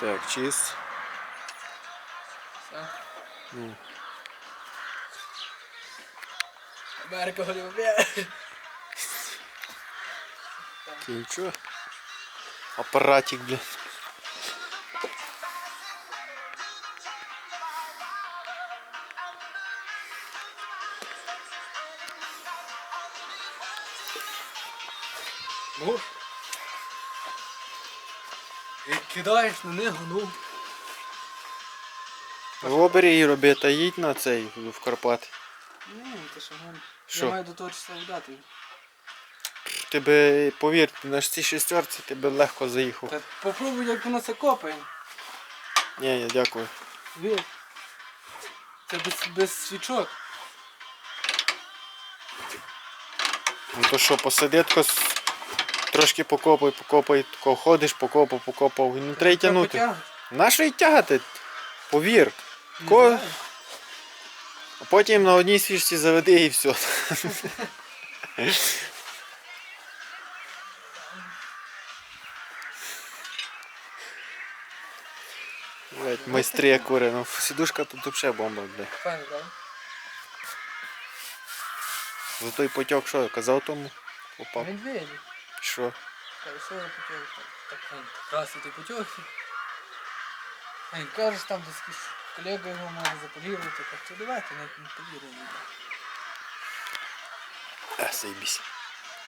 Так, чист. Все. Ну. Америка голюбе. Ти нічого? Апаратик, блін. Ну. Як кидаєш на нього, ну. В обері і роби, та їдь на цей в Карпати. Ні, ти що гон. Що? Я маю до того числа вдати. Тебе, повір, на цій шестерці тебе легко заїхав. Та попробуй, як воно це копає. Ні, я дякую. Вір. Це без, без свічок. Ну то що, посиди тако трошки покопай, покопай, тако ходиш, покопав, покопав. І не треба тягнути. Нащо й тягати? Повір. Ко- А потім на одній свічці заведи і все. Блять, майстри кури, ну сідушка тут взагалі бомба, бля. Файно, правда? За той потік, що казав тому? Попав. Що? Хорошо я Так, так, красити потьохи. А він кажеш там десь колега його може заполірувати. Так, то давайте навіть не повіримо. А, заебись.